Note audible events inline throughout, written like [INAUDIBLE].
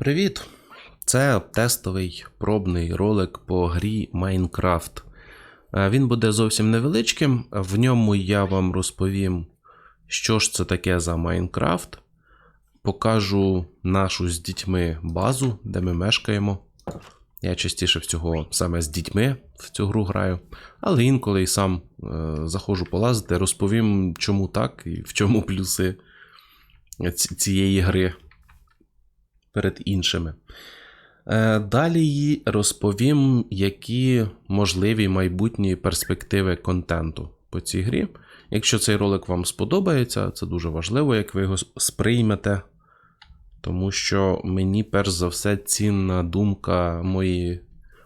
Привіт! Це тестовий пробний ролик по грі Minecraft. Е, Він буде зовсім невеличким. В ньому я вам розповім, що ж це таке за Майнкрафт. Покажу нашу з дітьми базу, де ми мешкаємо. Я частіше всього саме з дітьми в цю гру граю, але інколи і сам е, заходжу полазити, розповім, чому так і в чому плюси ці- цієї гри перед іншими. Е, Далі розповім, які можливі майбутні перспективи контенту по цій грі. Якщо цей ролик вам сподобається, це дуже важливо, як ви його сприймете. Тому що мені, перш за все, цінна думка моєї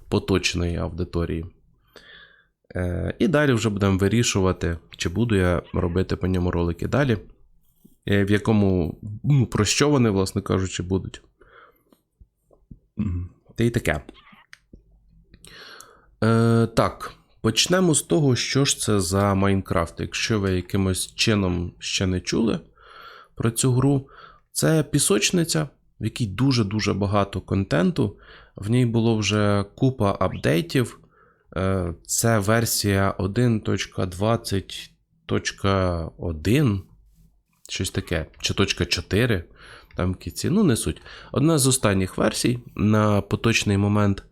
поточної аудиторії. Е, І далі вже будемо вирішувати, чи буду я робити по ньому ролики далі. Е, В якому, ну, про що вони, власне кажучи, будуть. Та й таке. Е, так, почнемо з того, що ж це за Майнкрафт. Якщо ви якимось чином ще не чули про цю гру, це пісочниця, в якій дуже-дуже багато контенту. В ній було вже купа апдейтів. Е, Це версія 1.20.1, щось таке, чи точка 4, там в кінці, ну не суть. Одна з останніх версій на поточний момент.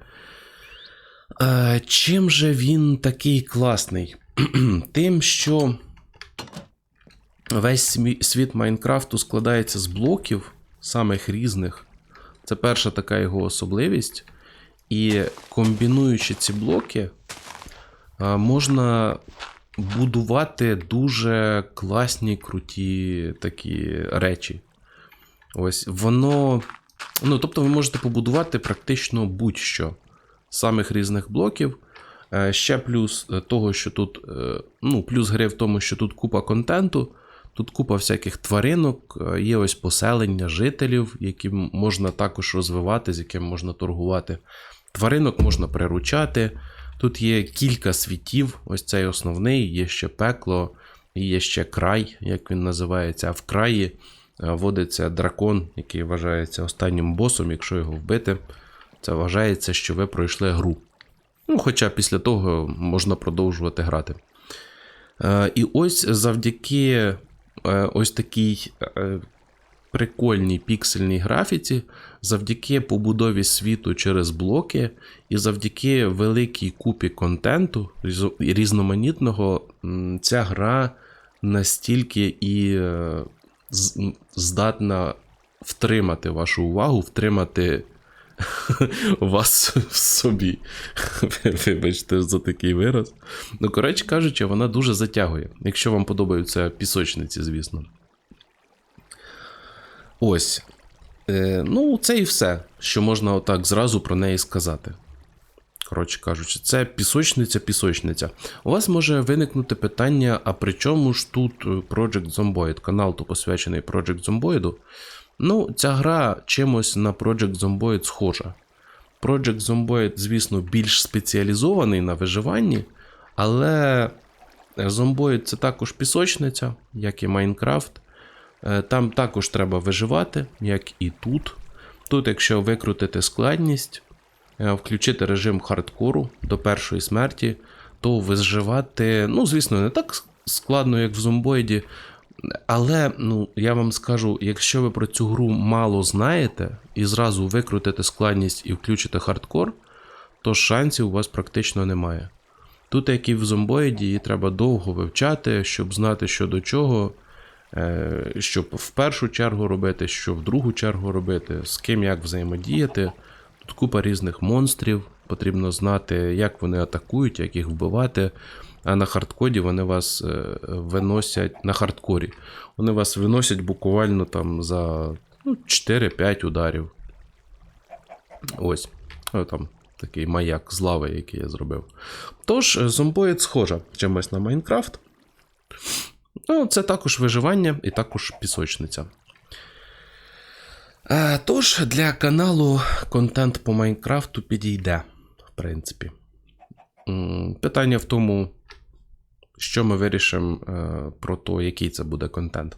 Е, чим же він такий класний? [CLEARS THROAT] Тим, що весь світ Майнкрафту складається з блоків, самих різних. Це перша така його особливість. І комбінуючи ці блоки, е, можна будувати дуже класні, круті такі речі. Ось воно. Ну, тобто, ви можете побудувати практично будь-що з самих різних блоків. Е, Ще плюс е, того, що тут. е, Ну, плюс гри в тому, що тут купа контенту, тут купа всяких тваринок, є ось поселення жителів, які можна також розвивати, з якими можна торгувати. Тваринок можна приручати. Тут є кілька світів, ось цей основний, є ще пекло, є ще край, як він називається. А в краї водиться дракон, який вважається останнім босом, якщо його вбити, це вважається, що ви пройшли гру. Ну, хоча після того можна продовжувати грати. Е, І ось завдяки е, ось такій е, прикольній піксельній графіці, завдяки побудові світу через блоки, і завдяки великій купі контенту різноманітного, ця гра настільки і е, здатна втримати вашу увагу, втримати [LAUGHS] вас в собі. [LAUGHS] Вибачте за такий вираз. Ну, коротше кажучи, вона дуже затягує, якщо вам подобаються пісочниці, звісно. Ось. Е, ну, це і все, що можна отак зразу про неї сказати. Коротше кажучи, це пісочниця-пісочниця. У вас може виникнути питання: а при чому ж тут е, Project Zomboid? Канал то посвячений Project Zomboid. Ну, ця гра чимось на Project Zomboid схожа. Project Zomboid, звісно, більш спеціалізований на виживанні, але Zomboid це також пісочниця, як і Майнкрафт. Е, Там також треба виживати, як і тут. Тут, якщо викрутити складність, включити режим хардкору до першої смерті, то виживати, ну, звісно, не так складно, як в зомбоїді. Але ну, я вам скажу, якщо ви про цю гру мало знаєте і зразу викрутите складність і включите хардкор, то шансів у вас практично немає. Тут, як і в зомбоїді, її треба довго вивчати, щоб знати, що до чого, е, щоб в першу чергу робити, що в другу чергу робити, з ким як взаємодіяти. Купа різних монстрів, потрібно знати, як вони атакують, як їх вбивати. А на хардкоді вони вас е, виносять на хардкорі. Вони вас виносять буквально там за ну, 4-5 ударів. Ось. О, там такий маяк з лави, який я зробив. Тож, е, зомбоїд схожа чимось на Майнкрафт. Ну, це також виживання і також пісочниця. Тож, для каналу контент по Майнкрафту підійде, в принципі. Питання в тому, що ми вирішимо е, про те, який це буде контент.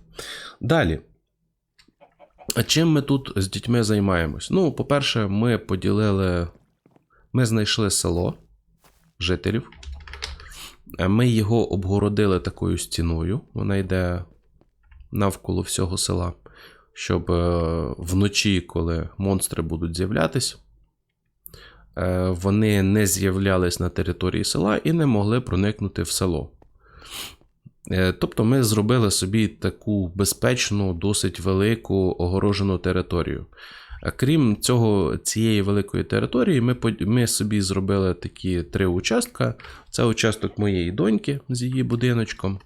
Далі. Чим ми тут з дітьми займаємось? Ну, по-перше, ми поділили. Ми знайшли село жителів. Ми його обгородили такою стіною. Вона йде навколо всього села. Щоб е, вночі, коли монстри будуть з'являтись, е, вони не з'являлись на території села і не могли проникнути в село. Е, Тобто ми зробили собі таку безпечну, досить велику огорожену територію. А Крім цього, цієї великої території, ми, ми собі зробили такі три участка. Це участок моєї доньки з її будиночком.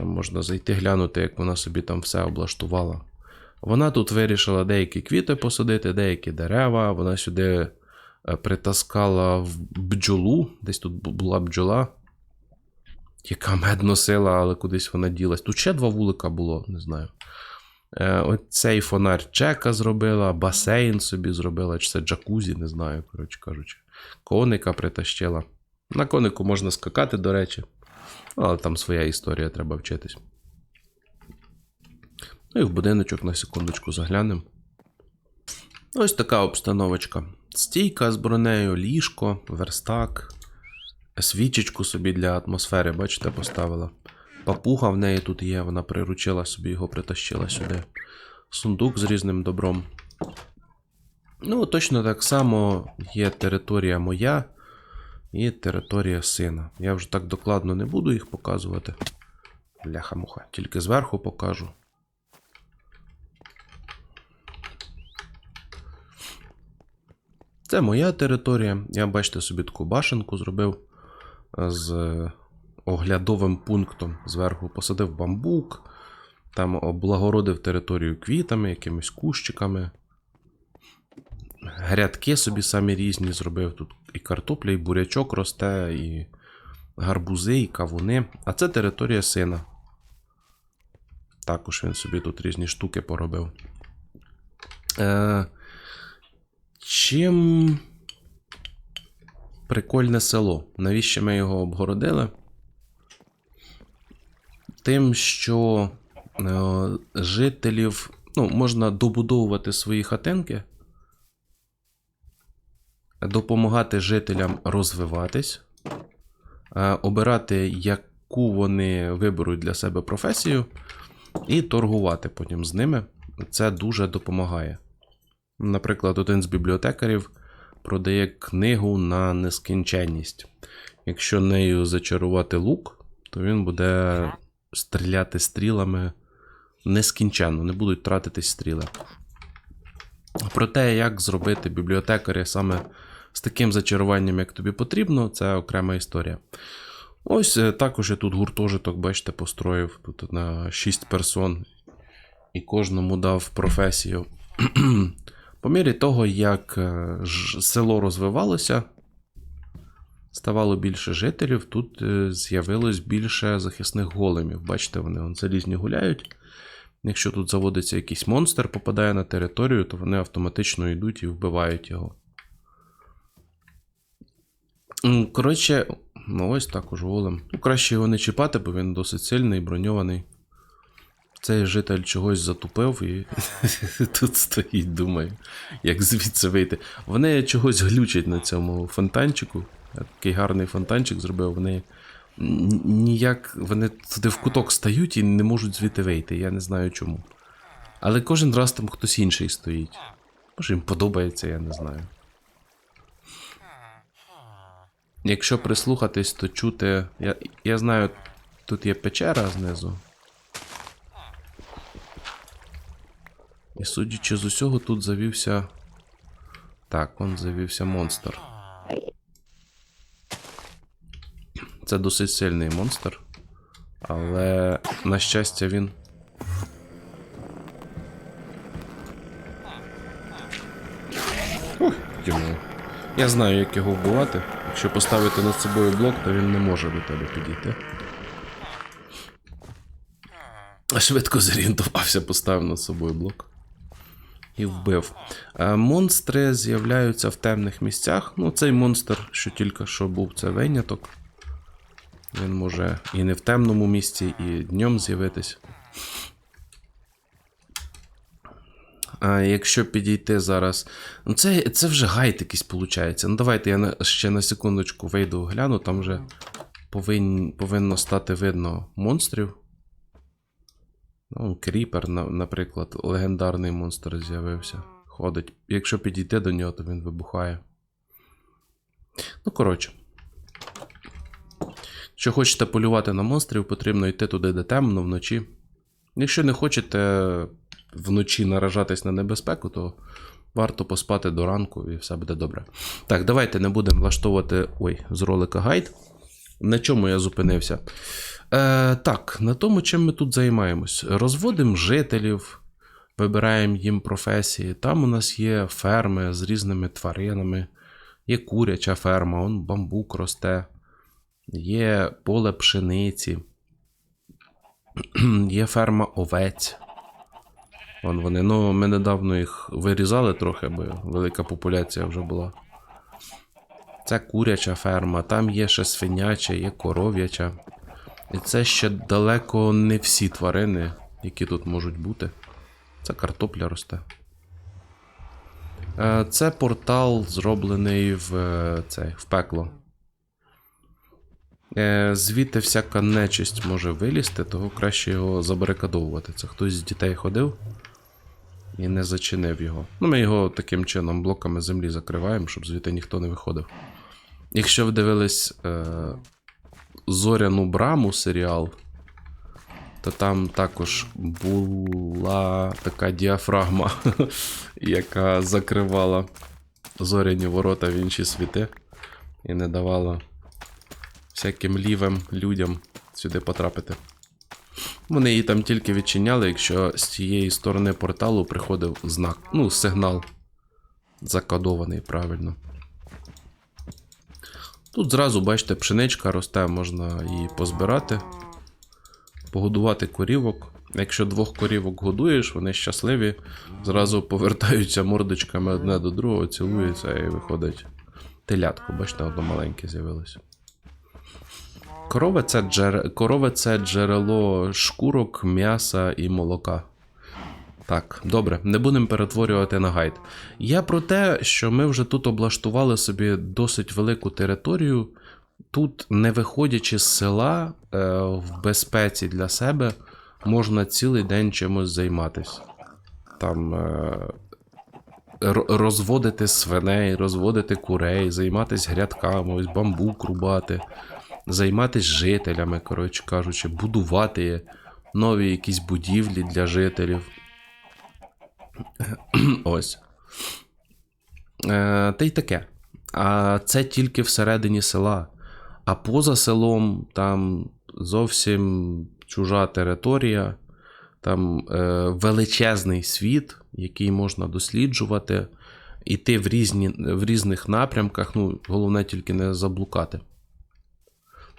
Можна зайти глянути, як вона собі там все облаштувала. Вона тут вирішила деякі квіти посадити, деякі дерева. Вона сюди е, притаскала в бджолу. Десь тут була бджола, яка мед носила, але кудись вона ділась. Тут ще два вулика було, не знаю. Е, Оцей фонар Чека зробила, басейн собі зробила, чи це джакузі, не знаю, коротше кажучи. Коника притащила. На конику можна скакати, до речі. Але там своя історія, треба вчитись. Ну і в будиночок на секундочку заглянемо. Ось така обстановочка. Стійка з бронею, ліжко, верстак, свічечку собі для атмосфери, бачите, поставила. Папуга в неї тут є, вона приручила собі його, притащила сюди. Сундук з різним добром. Ну, точно так само є територія моя і територія сина. Я вже так докладно не буду їх показувати. Бляха-муха, тільки зверху покажу. Це моя територія. Я, бачите, собі таку башенку зробив е, з оглядовим пунктом. Зверху посадив бамбук, там облагородив територію квітами, якимись кущиками. Грядки собі самі різні зробив. Тут і картопля, і бурячок росте, і гарбузи, і кавуни. А це територія сина. Також він собі тут різні штуки поробив. Е, чим прикольне село? Навіщо ми його обгородили? Тим, що е, жителів ну, можна добудовувати свої хатинки, допомагати жителям розвиватись, е, обирати, яку вони виберуть для себе професію, і торгувати потім з ними. Це дуже допомагає. Наприклад, один з бібліотекарів продає книгу на нескінченність. Якщо нею зачарувати лук, то він буде стріляти стрілами нескінченно, не будуть тратитись стріли. Про те, як зробити бібліотекаря саме з таким зачаруванням, як тобі потрібно, це окрема історія. Ось е, також я тут гуртожиток, бачите, построїв тут на 6 персон і кожному дав професію. [CLEARS THROAT] [CLEARS THROAT] По мірі того, як е, село розвивалося, ставало більше жителів, тут е, з'явилось більше захисних големів. Бачите, вони вон, залізні гуляють. Якщо тут заводиться якийсь монстр, попадає на територію, то вони автоматично йдуть і вбивають його. Коротше, ну ось також голем. Ну, краще його не чіпати, бо він досить сильний, броньований. Цей житель чогось затупив і [LAUGHS] тут стоїть, думає, як звідси вийти. Вони чогось глючать на цьому фонтанчику. Такий гарний фонтанчик зробив. Вони ніяк вони туди в куток стають і не можуть звідти вийти. Я не знаю чому. Але кожен раз там хтось інший стоїть. Може їм подобається, я не знаю. Якщо прислухатись, то чути. Я, я знаю, тут є печера знизу. І судячи з усього, тут завівся. Так, он завівся монстр. Це досить сильний монстр. Але, на щастя, він. Ух, йому. Я знаю, як його вбивати. Якщо поставити над собою блок, то він не може до тебе підійти. Швидко зорієнтувався, поставив над собою блок. І вбив. Е, Монстри з'являються в темних місцях. Ну, цей монстр, що тільки що був, це виняток. Він може і не в темному місці, і днем з'явитись. А якщо підійти зараз. Ну, це, це вже гайд якийсь виходить. Ну, давайте я ще на секундочку вийду гляну, там вже повин, повинно стати видно монстрів. Ну, Кріпер, наприклад, легендарний монстр з'явився. Ходить. Якщо підійти до нього, то він вибухає. Ну, коротше. Якщо хочете полювати на монстрів, потрібно йти туди, де темно, вночі. Якщо не хочете вночі наражатись на небезпеку, то варто поспати до ранку і все буде добре. Так, давайте не будемо влаштовувати ой, з ролика гайд. На чому я зупинився? Е, так, на тому, чим ми тут займаємось. Розводимо жителів, вибираємо їм професії. Там у нас є ферми з різними тваринами, є куряча ферма, он бамбук росте, є поле пшениці, [CLEARS THROAT] є ферма овець. Вон вони. Ну, ми недавно їх вирізали трохи, бо велика популяція вже була. Це куряча ферма, там є ще свиняча, є коров'яча. І це ще далеко не всі тварини, які тут можуть бути. Це картопля росте. Е, Це портал, зроблений в, е, цей, в пекло. Е, Звідти всяка нечисть може вилізти, того краще його забарикадовувати. Це хтось з дітей ходив і не зачинив його. Ну, ми його таким чином блоками землі закриваємо, щоб звідти ніхто не виходив. Якщо ви дивились е, Зоряну браму серіал, то там також була така діафрагма, [LAUGHS] яка закривала зоряні ворота в інші світи і не давала всяким лівим людям сюди потрапити. Вони її там тільки відчиняли, якщо з цієї сторони порталу приходив знак, ну, сигнал закодований правильно. Тут зразу, бачите, пшеничка росте, можна її позбирати, погодувати корівок. Якщо двох корівок годуєш, вони щасливі, зразу повертаються мордочками одне до другого, цілуються і виходить телятко. Бачите, одно маленьке з'явилося. Корова це, джер... Корова це джерело шкурок, м'яса і молока. Так, добре, не будемо перетворювати на гайд. Я про те, що ми вже тут облаштували собі досить велику територію. Тут, не виходячи з села е, в безпеці для себе, можна цілий день чимось займатися. Там е, розводити свиней, розводити курей, займатися грядками, ось бамбук рубати, займатися жителями, коротше кажучи, будувати нові якісь будівлі для жителів. [CLEARS THROAT] Ось. Е, та й таке. А це тільки всередині села. А поза селом там зовсім чужа територія, там е, величезний світ, який можна досліджувати, іти в, різні, в різних напрямках. Ну, головне тільки не заблукати.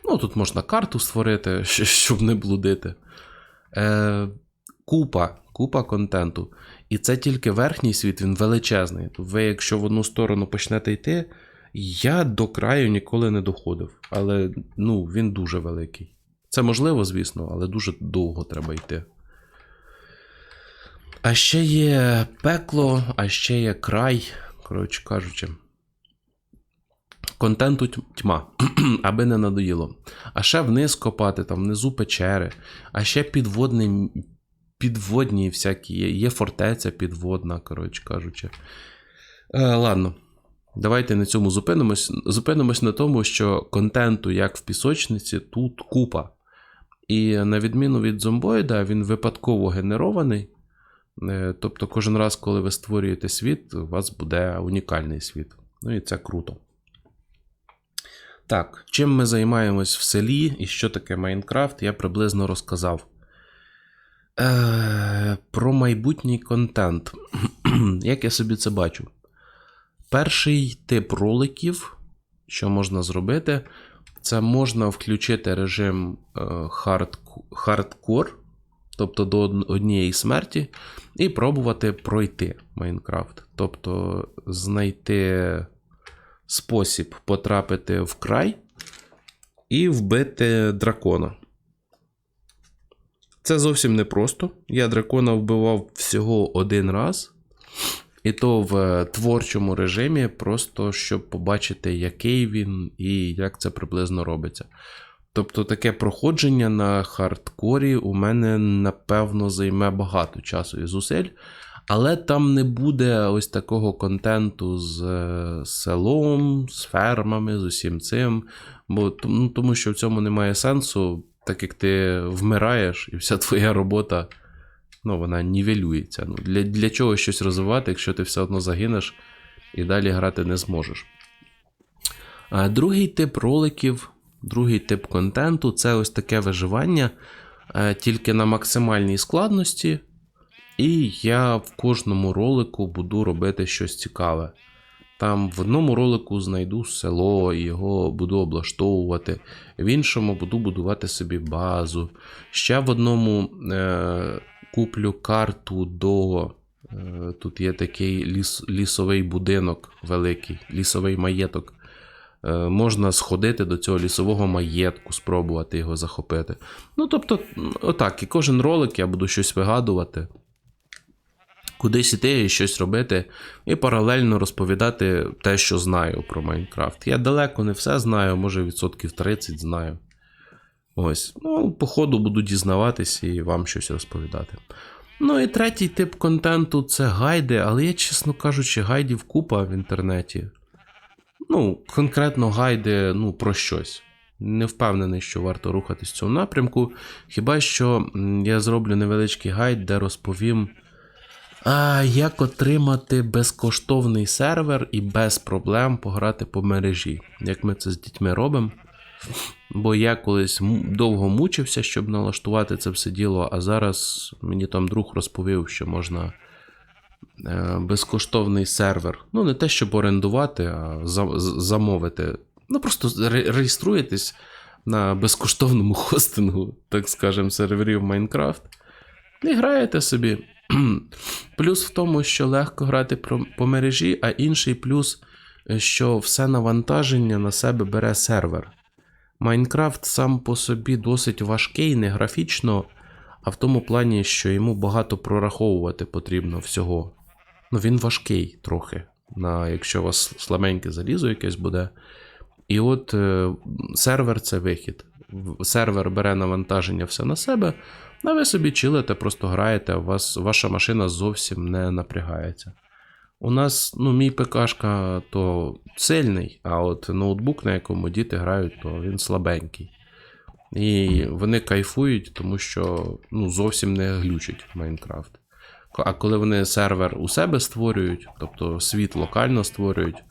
Ну, тут можна карту створити, [LAUGHS] щоб не блудити. Е, купа, купа контенту. І це тільки верхній світ, він величезний. Ви, якщо в одну сторону почнете йти, я до краю ніколи не доходив. Але ну, він дуже великий. Це можливо, звісно, але дуже довго треба йти. А ще є пекло, а ще є край, коротше кажучи. Контенту тьма, [CLEARS THROAT] аби не надоїло. А ще вниз копати, там внизу печери, а ще підводний, м- підводні всякі є. Є фортеця підводна, коротше кажучи. Е, ладно, давайте на цьому зупинимось. Зупинимось на тому, що контенту, як в пісочниці, тут купа. І на відміну від зомбоїда, він випадково генерований. Е, Тобто, кожен раз, коли ви створюєте світ, у вас буде унікальний світ. Ну і це круто. Так, чим ми займаємось в селі і що таке Майнкрафт, я приблизно розказав. Е, про майбутній контент. [CLEARS THROAT] Як я собі це бачу? Перший тип роликів, що можна зробити, це можна включити режим е, хардкор, тобто до однієї смерті, і пробувати пройти Майнкрафт. Тобто знайти спосіб потрапити в край і вбити дракона. Це зовсім непросто. Я дракона вбивав всього один раз. І то в е, творчому режимі, просто щоб побачити, який він і як це приблизно робиться. Тобто таке проходження на хардкорі у мене, напевно, займе багато часу і зусиль. Але там не буде ось такого контенту з е, селом, з фермами, з усім цим. Бо, ну, тому що в цьому немає сенсу, так як ти вмираєш, і вся твоя робота ну, вона нівелюється. Ну, для, для чого щось розвивати, якщо ти все одно загинеш і далі грати не зможеш. А другий тип роликів, другий тип контенту це ось таке виживання е, тільки на максимальній складності. І я в кожному ролику буду робити щось цікаве. Там в одному ролику знайду село, його буду облаштовувати, в іншому буду будувати собі базу. Ще в одному е, куплю карту до. Е, тут є такий ліс, лісовий будинок великий, лісовий маєток. Е, можна сходити до цього лісового маєтку, спробувати його захопити. Ну, тобто, отак, і кожен ролик я буду щось вигадувати, кудись іти і щось робити, і паралельно розповідати те, що знаю про Майнкрафт. Я далеко не все знаю, може відсотків 30 знаю. Ось. Ну, по ходу буду дізнаватись і вам щось розповідати. Ну і третій тип контенту це гайди, але я, чесно кажучи, гайдів купа в інтернеті. Ну, конкретно гайди ну, про щось. Не впевнений, що варто рухатись в цьому напрямку. Хіба що я зроблю невеличкий гайд, де розповім, а, як отримати безкоштовний сервер і без проблем пограти по мережі. Як ми це з дітьми робимо. Бо я колись довго мучився, щоб налаштувати це все діло, а зараз мені там друг розповів, що можна е, безкоштовний сервер. Ну, не те, щоб орендувати, а замовити. Ну, просто реєструєтесь на безкоштовному [LAUGHS] хостингу, так скажемо, серверів Майнкрафт. І граєте собі. [CLEARS THROAT] Плюс в тому, що легко грати по мережі, а інший плюс, е, що все навантаження на себе бере сервер. Майнкрафт сам по собі досить важкий, не графічно, а в тому плані, що йому багато прораховувати потрібно всього. Ну, він важкий трохи, на, якщо у вас слабеньке залізо якесь буде. І от е, сервер це вихід. Сервер бере навантаження все на себе, а ви собі чилите, просто граєте, вас, ваша машина зовсім не напрягається. У нас, ну, мій ПКшка то сильний, а от ноутбук, на якому діти грають, то він слабенький. І вони кайфують, тому що ну, зовсім не глючить Майнкрафт. А коли вони сервер у себе створюють, тобто світ локально створюють,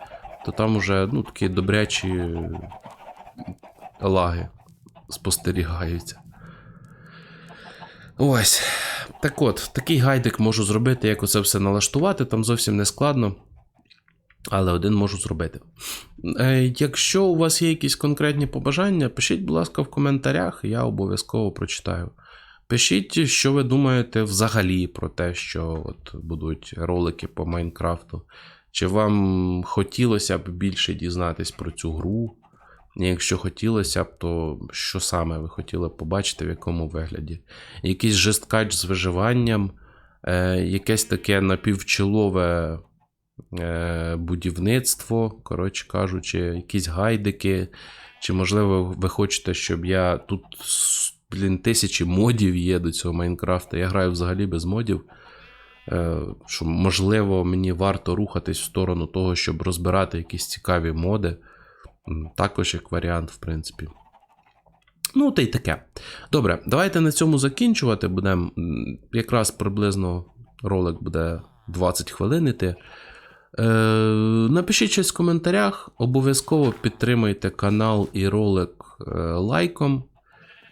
то там уже ну, такі добрячі лаги спостерігаються. Ось. Так от, такий гайдик можу зробити, як оце все налаштувати, там зовсім не складно. Але один можу зробити. Е, якщо у вас є якісь конкретні побажання, пишіть, будь ласка, в коментарях, я обов'язково прочитаю. Пишіть, що ви думаєте взагалі про те, що от будуть ролики по Майнкрафту. Чи вам хотілося б більше дізнатись про цю гру? Якщо хотілося б, то що саме ви хотіли б побачити, в якому вигляді? Якийсь жесткач з виживанням, е, якесь таке напівчолове е, будівництво, коротше кажучи, якісь гайдики. Чи, можливо, ви хочете, щоб я тут, блін, тисячі модів є до цього Майнкрафта. Я граю взагалі без модів. Е, що, можливо, мені варто рухатись в сторону того, щоб розбирати якісь цікаві моди. Також як варіант, в принципі. Ну, та й таке. Добре, давайте на цьому закінчувати. Будемо якраз приблизно ролик буде 20 хвилин. Е, напишіть щось в коментарях. Обов'язково підтримайте канал і ролик е, лайком.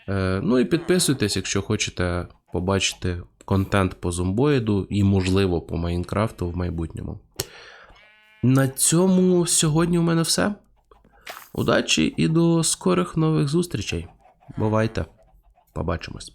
Е, ну і підписуйтесь, якщо хочете побачити контент по зомбоїду і, можливо, по Майнкрафту в майбутньому. На цьому сьогодні у мене все. Удачі і до скорих нових зустрічей. Бувайте. Побачимось.